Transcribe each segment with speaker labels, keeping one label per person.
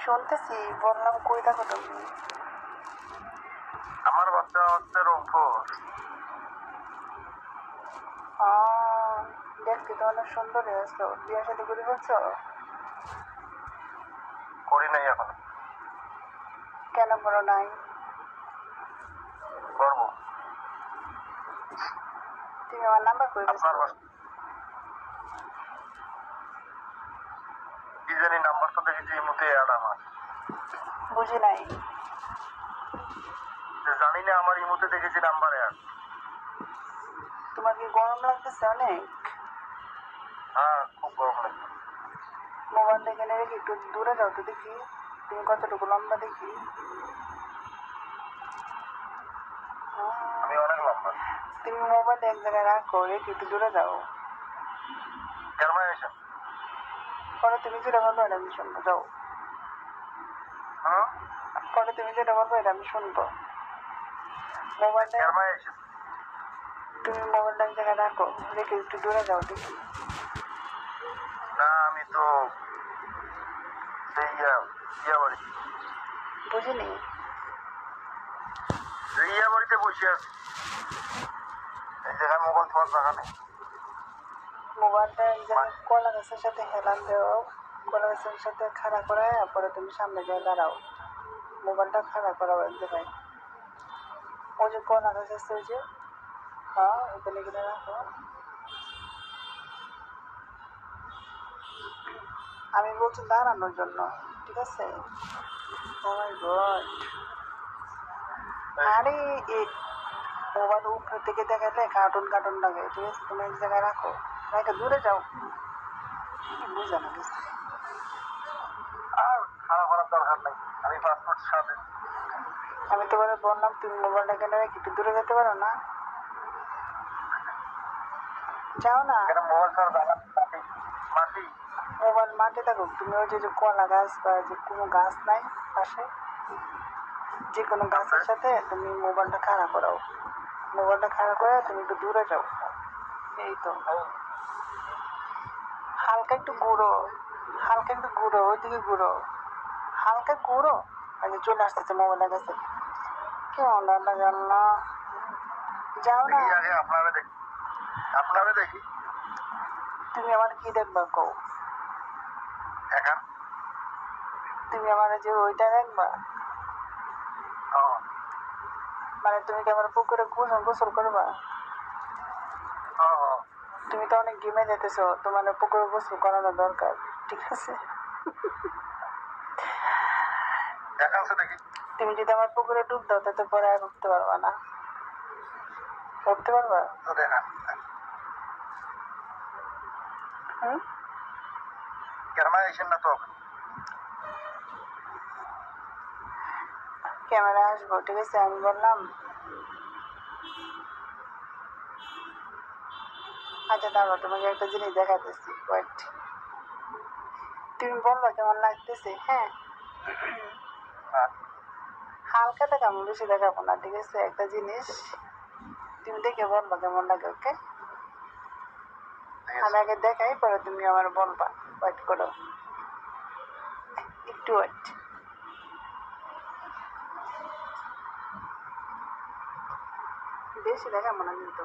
Speaker 1: শুনতেছি বললাম কই থাকো তুমি?
Speaker 2: আমার বাচ্চা হচ্ছে রংপুর।
Speaker 1: দেখতে তো অনেক সুন্দর হয়েছো বিয়ে সাথে করে ফেলছো
Speaker 2: করি নাই এখন।
Speaker 1: কেন করো নাই?
Speaker 2: করব।
Speaker 1: তুমি আমার নাম্বার কই
Speaker 2: আপনার
Speaker 1: পেয়েছ
Speaker 2: বাস- কি জানি নাম্বারটা দেখেছি এই মুহূর্তে অ্যাড আমার
Speaker 1: বুঝি নাই।
Speaker 2: জানি না আমার এই মুহূর্তে দেখেছি নাম্বার অ্যাড
Speaker 1: তোমার কি গরম লাগতেছে অনেক?
Speaker 2: হ্যাঁ খুব গরম লাগে
Speaker 1: মোবাইলটা এখানে রেখে একটু দূরে যাও তো দেখি। তুমি কতটুকু লম্বা দেখি?
Speaker 2: আমি অনেক লম্বা।
Speaker 1: তুমি মোবাইলটা এক জায়গায় রাখো রেখে একটু দূরে যাও।
Speaker 2: জার্মানি এসে
Speaker 1: পরে তুমি যেটা বলব এটা আমি শুনব যাও। পরে তুমি যেটা বলব এটা আমি শুনব। মোবাইলটা তুমি মোবাইলটা এক জায়গায় রাখো রেখে একটু দূরে যাও দেখি।
Speaker 2: না আমি তো সেই
Speaker 1: বুঝিনি?
Speaker 2: ইয়া বাড়িতে বসে আছি। এই জায়গায় মোবাইল তোমার নেই
Speaker 1: মোবাইলটা জায়গায় কলা গাছের সাথে হেলান দেও কলা গাছের সাথে খাড়া করায় পরে তুমি সামনে গিয়ে দাঁড়াও। মোবাইলটা খাড়া এক জায়গায়। ওই যে কলা গাছ আছে ওই হ্যাঁ ওখানে গিয়ে রাখো। আমি বলছি দাঁড়ানোর জন্য, ঠিক আছে? গড আরে মোবাইল উপরে থেকে দেখালে কার্টুন কার্টুন লাগে, ঠিক আছে? তুমি এক জায়গায় রাখো। রাখে দূরে যাও। বুঝে না
Speaker 2: আর খারাপ করার দরকার নেই। আমি পাসপোর্ট সাথে।
Speaker 1: আমি তোমার বললাম তুমি মোবাইলটা রেখে একটু দূরে যেতে পারো না? যাও না।
Speaker 2: মোবাইল ছাড়া মাটি?
Speaker 1: মোবাইল মাঠে থাকুক তুমি ওই যে যে কলা গাছ বা যে কোনো গাছ নাই পাশে? যে কোনো গাছের সাথে তুমি মোবাইলটা খাড়া করাও। মোবাইলটা খাড়া করে তুমি একটু দূরে যাও। এই তো। হালকা একটু গুঁড়ো হালকা একটু গুঁড়ো ওইদিকে গুঁড়ো। হালকা গুঁড়ো? আগে চলে আসতেছে মোবাইলের কাছে। কেমন লাগে আল্লাহ যাও না।
Speaker 2: আপনারা দেখি। আপনারা দেখি।
Speaker 1: তুমি আমার কি দেখবা কও?
Speaker 2: এখন
Speaker 1: তুমি আমার যে ওইটা দেখবা? মানে তুমি কি আমার পুকুরে গোসল গোসল করবা
Speaker 2: ও।
Speaker 1: তুমি তো অনেক গেমে যেতেছো তোমার পুকুরে গোসল করানো দরকার ঠিক আছে? তুমি যদি আমার পুকুরে ডুব দাও তাতে পরে আর উঠতে পারবা না। উঠতে পারবা? ক্যামেরা আসব ঠিক আছে? আমি বললাম আচ্ছা দাঁড়াও তোমাকে একটা জিনিস দেখাতেছি ওয়েট তুমি বলবা কেমন লাগতেছে? হ্যাঁ। হালকা দেখাবো বেশি দেখাবো না ঠিক আছে? একটা জিনিস তুমি দেখে বলবা কেমন লাগে ওকে আমি আগে দেখাই পরে তুমি আমার বলবা। ওয়েট করো। একটু ওয়েট বেশি দেখাবো না কিন্তু।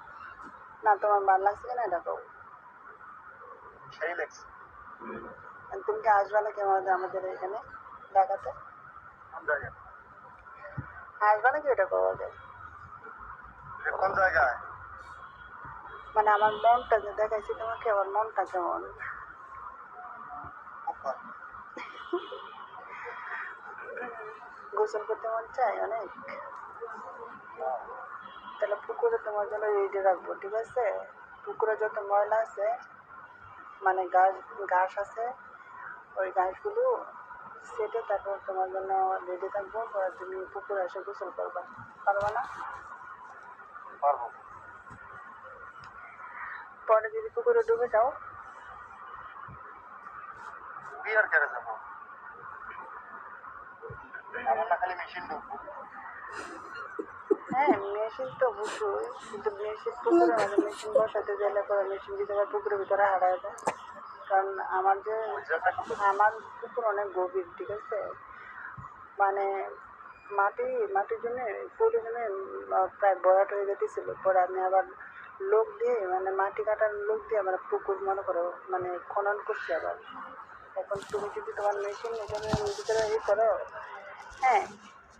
Speaker 2: না
Speaker 1: তোমার ভালো লাগছে কিনা এটা কও।
Speaker 2: সেই দেখছি
Speaker 1: আর তুমি কি আসবে না কেমন আমাদের এখানে দেখাতে আসবে নাকি এটা কও আগে?
Speaker 2: কোন জায়গায়?
Speaker 1: মানে আমার মনটা যে দেখাইছি তোমাকে আমার মনটা কেমন? গোসল করতে মন চাই অনেক? তাহলে পুকুরে তোমার জন্য রেডি রাখব ঠিক আছে? পুকুরে যত ময়লা আছে মানে ঘাস ঘাস আছে ওই ঘাসগুলো সেটে তারপর তোমার জন্য রেডি থাকব পরে তুমি পুকুরে এসে গোসল করবা। পারবা না?
Speaker 2: পারব।
Speaker 1: পরে যদি পুকুরে ডুবে যাও?
Speaker 2: বিয়ার কেড়ে যাব? না খালি মেশিন ঢুকবো।
Speaker 1: হ্যাঁ মেশিন তো কিন্তু পুকুরে গেলে মেশিন পুকুরের ভিতরে কারণ আমার যে, আমার পুকুর অনেক গভীর, ঠিক আছে? মানে মাটি, মাটির জন্য পুকুরের জন্য প্রায় বরাট হয়ে যেতেছিল। পরে আমি আবার লোক দিয়ে মানে মাটি কাটার লোক দিয়ে আমার পুকুর মনে করো মানে খনন করছি আবার। এখন তুমি যদি তোমার মেশিন ভিতরে ই করো হ্যাঁ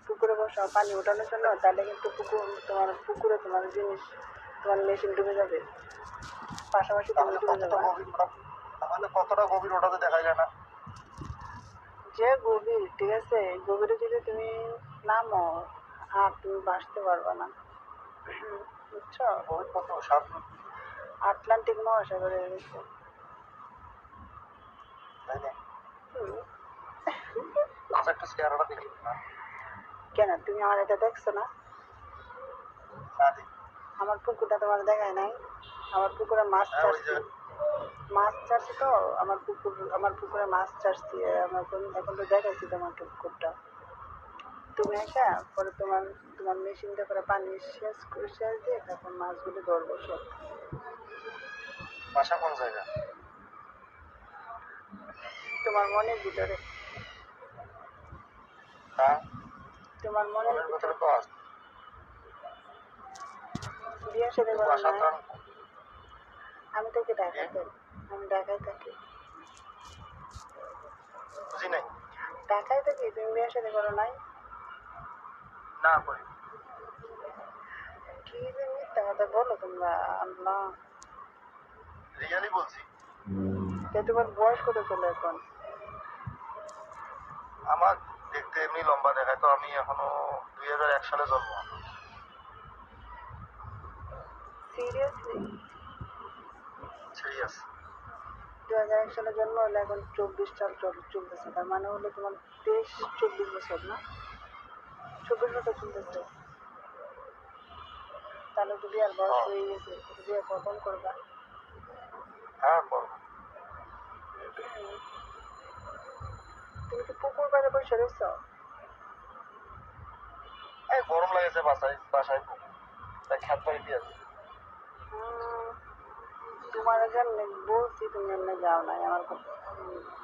Speaker 1: পুকুরে বসাও পানি ওঠানোর জন্য তাহলে কিন্তু পুকুর তোমার পুকুরে তোমার জিনিস তোমার মেশিন ডুবে যাবে। পাশাপাশি তুমি
Speaker 2: তাহলে
Speaker 1: ডুবে যাবে।
Speaker 2: তাহলে কতটা গভীর ওঠাতে দেখা যায় না।
Speaker 1: যে গভীর ঠিক আছে? গভীরে যদি তুমি নামো আর তুমি বাঁচতে পারবে না। বুঝছ?
Speaker 2: গভীর কত? সাত
Speaker 1: আটলান্টিক মহাসাগরে গেছে।
Speaker 2: আচ্ছা না
Speaker 1: কেন? তুমি আমার এটা দেখছ না? আমার পুকুরটা তোমার দেখায় নাই। আমার পুকুরে মাছ
Speaker 2: হ্যাঁ,
Speaker 1: চাষছি। মাছ চাষি তো আমার পুকুর আমার পুকুরে মাছ চাষছি। আমার এখন- তো দেখাইছি তোমার পুকুরটা। তুমি এসে পরে তোমার তোমার মেশিনটা করে পানি শেষ করে শেষ দিয়ে তারপর মাছগুলো ধরবো সব।
Speaker 2: বাসা কোন জায়গা?
Speaker 1: তোমার মনের ভিতরে।
Speaker 2: হ্যাঁ?
Speaker 1: তোমার মনের ভিতরে
Speaker 2: তো আছে
Speaker 1: বিয়ে সাথে
Speaker 2: আমি-
Speaker 1: তোকে ঢাকায় থাকি আমি ঢাকায় থাকি।
Speaker 2: বুঝি নাই?
Speaker 1: ঢাকায় থাকি তুমি বিয়ে সাথে করো নাই?
Speaker 2: না করি।
Speaker 1: কি যে মিথ্যা কথা বলো তোমরা আল্লাহ।
Speaker 2: রিয়ালি বলছি।
Speaker 1: তোমার বয়স কত চলে এখন?
Speaker 2: আমার এমনি লম্বা দেখায়। তো আমি এখনও দুই হাজার এক সালে জন্ম। সিরিয়াস
Speaker 1: দু হাজার এক সালে জন্ম হলে এখন চব্বিশ সাল চলতেছে। তার মানে হলো তোমার তেইশ চব্বিশ বছর না? চব্বিশ বছর চলতেছে। তাহলে তো বিয়ার বয়স
Speaker 2: হ্যাঁ।
Speaker 1: হয়ে গেছে। তো বিয়ে কখন করবা?
Speaker 2: হ্যাঁ করব
Speaker 1: তুমি কি পুকুর পাড়ে বসে রয়েছ
Speaker 2: এই গরম লাগেছে বাসায় বাসায় তাই খ্যাত আছে
Speaker 1: উম, তোমার যেমনি বলছি তুমি এমনি যাও নাই আমার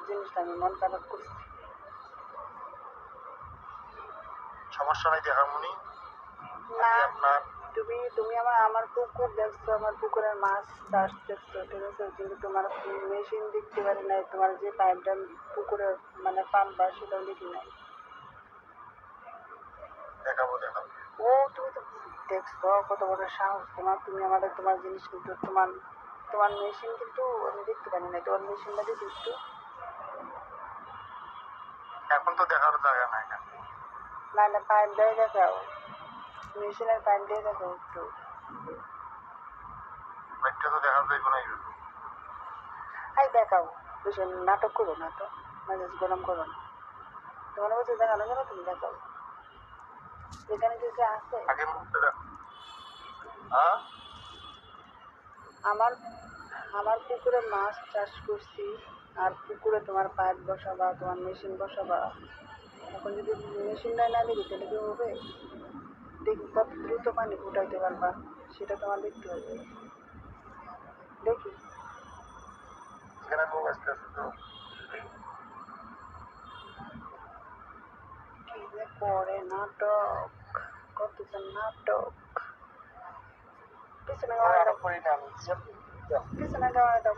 Speaker 1: জিনিসটা আমি মন খারাপ করছি।
Speaker 2: সমস্যা নাই দেখামুনি আপনার
Speaker 1: তুমি তুমি আমার আমার পুকুর দেখছ আমার পুকুরের মাছ চাষ দেখছ ঠিক আছে? কিন্তু তোমার মেশিন দেখতে পারি নাই তোমার যে পাইপটা পুকুরে মানে পাম্প সেটাও দেখি নাই।
Speaker 2: দেখাবো দেখাবো।
Speaker 1: ও তুমি তো দেখছ কত বড় সাহস তোমার তুমি আমাদের তোমার জিনিস কিন্তু তোমার তোমার মেশিন কিন্তু আমি দেখতে পারি নাই তোমার মেশিনটা দেখি একটু।
Speaker 2: এখন তো দেখার জায়গা নাই না।
Speaker 1: না না পাইপ দিয়ে দেখাও। মেশিনের পাইপ দিয়ে দেখো একটু
Speaker 2: বাইকটা তো দেখার যাইবো না
Speaker 1: আই দেখাও বেশি নাটক করো না তো মেজাজ গরম করো না। তোমার বলছে দেখানো যাবে তুমি দেখাও। এখানে কি কিছু আছে?
Speaker 2: আগে মুখটা দেখ। হ্যাঁ
Speaker 1: আমার আমার পুকুরে মাছ চাষ করছি আর পুকুরে তোমার পাইপ বসাবা তোমার মেশিন বসাবা। এখন যদি মেশিনটা না দেখি তাহলে কি হবে? দেখি কত দ্রুত পানি ফুটাইতে পারবা সেটা তোমার দেখতে হবে। দেখি। কি যে করে নাটক কত যে নাটক। পিছনে গাওয়া দাও। পিছনে গাওয়া দাও।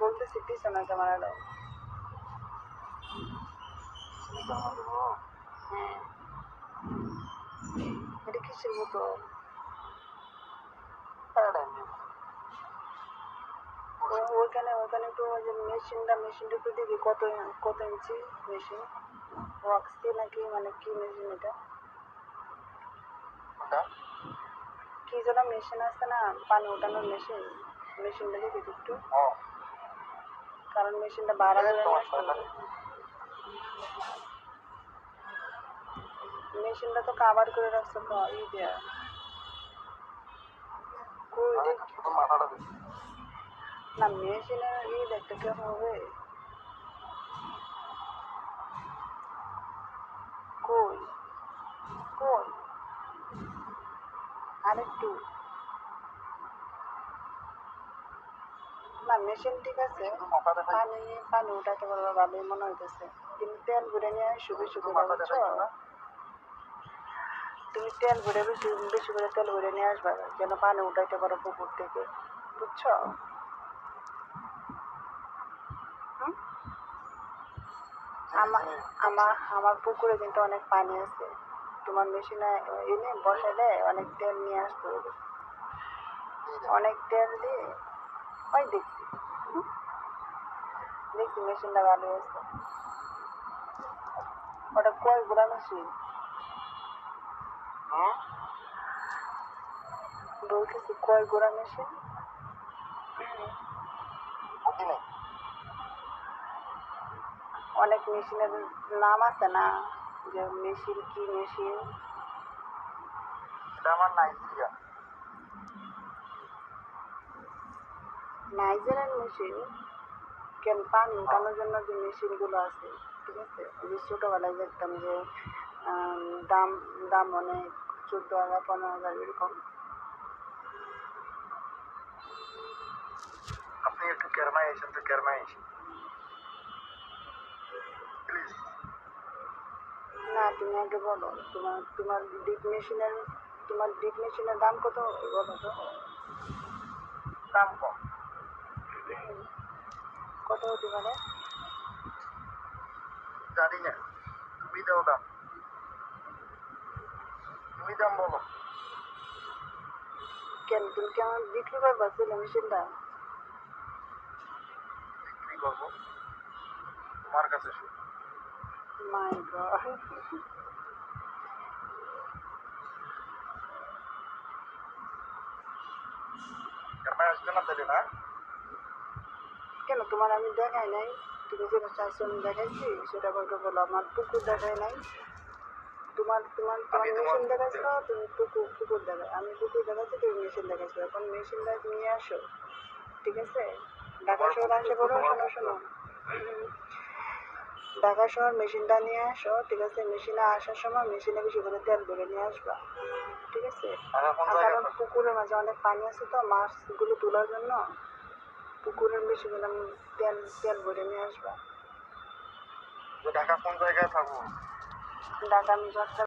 Speaker 1: বলতেছি পিছনে ক্যামেরা দাও। এটা কিসের ও- ওইখানে ওইখানে একটু ওই যে মেশিনটা মেশিনটা একটু দেখি কত কত ইঞ্চি মেশিন ওয়াক্সি নাকি মানে কি মেশিন এটা? কি যেন মেশিন আছে না পানি ওঠানোর মেশিন মেশিনটা দেখি একটু। কারণ মেশিনটা ভাড়া করে নিয়ে আসতে হবে। মেশিনটা তো কাভার করে রাখছো ই দিয়া না মেশিনে ই দেখতে কেমন হবে? কই? কই? আরেকটু। না মেশিন ঠিক আছে। পানি পানি উঠাতে পারব ভালোই মনে হইতেছে। কিন্তু তেল ঘুরে নিয়ে শুধু
Speaker 2: শুধু
Speaker 1: শুধু
Speaker 2: মাথা
Speaker 1: বুঝছ
Speaker 2: দেখাই না
Speaker 1: তুমি তেল ঘুরে বেশি বেশি করে তেল ঘুরে নিয়ে আসবা যেন পানি উঠাইতে পারো পুকুর থেকে বুঝছ? হুম? আমার আমার আমার পুকুরে কিন্তু অনেক পানি আছে। তোমার মেশিনে এনে বসালে অনেক তেল নিয়ে আসতে হবে। অনেক তেল দিয়ে ওই দেখছি? দেখছি মেশিনটা ভালো আছে ওটা কয় গোড়া মেশিন? বলতেছি কয় গোড়া মেশিন? অনেক মেশিনের নাম আছে না যে মেশিন কি মেশিন?
Speaker 2: আমার নাইজেরিয়া।
Speaker 1: Nigerian machine? কেন পানি উঠানোর জন্য যে মেশিনগুলো আছে ঠিক আছে? যে ছোটোবেলায় দেখতাম যে দাম দাম অনেক চোদ্দ হাজার পনেরো হাজার এরকম।
Speaker 2: আপনি একটু কেরমায় এসেন তো কেরমায় এসেন প্লিজ
Speaker 1: না তুমি আগে বলো তোমার তোমার ডিপ মেশিনের তোমার ডিপ মেশিনের দাম কত? বলো তো।
Speaker 2: দাম কম।
Speaker 1: কত হতে পারে?
Speaker 2: জানি না তুমি দাও দাম। তুমি দাম বলো।
Speaker 1: কেন? তুমি কি আমার বিক্রি করবা ছিল মেশিনটা
Speaker 2: বিক্রি করব। তোমার কাছে
Speaker 1: মাই গড
Speaker 2: কেরমায় আসবে না তাহলে না?
Speaker 1: কেন তোমার আমি দেখাই নাই? তুমি যেটা চাইছো আমি দেখাইছি সেটা বলতে বলো আমার পুকুর দেখাই নাই। তোমার তোমার তোমার মেশিন দেখাইছো তুমি পুকুর পুকুর দেখাই আমি পুকুর দেখাচ্ছি তুমি মেশিন দেখাইছো এখন মেশিনটা নিয়ে আসো ঠিক আছে? ঢাকা শহর আসে বলো শোনো। শোনো। ঢাকা শহর মেশিনটা নিয়ে আসো ঠিক আছে? মেশিনে আসার সময় মেশিনে বেশি করে তেল ভরে নিয়ে আসবা ঠিক আছে? কারণ পুকুরের মাঝে অনেক পানি আছে তো মাছগুলো তোলার জন্য পুকুরের বেশি করে তেল তেল ভরে নিয়ে আসবা।
Speaker 2: ঢাকা কোন জায়গায় থাকব?
Speaker 1: ঢাকা আমি যাত্রা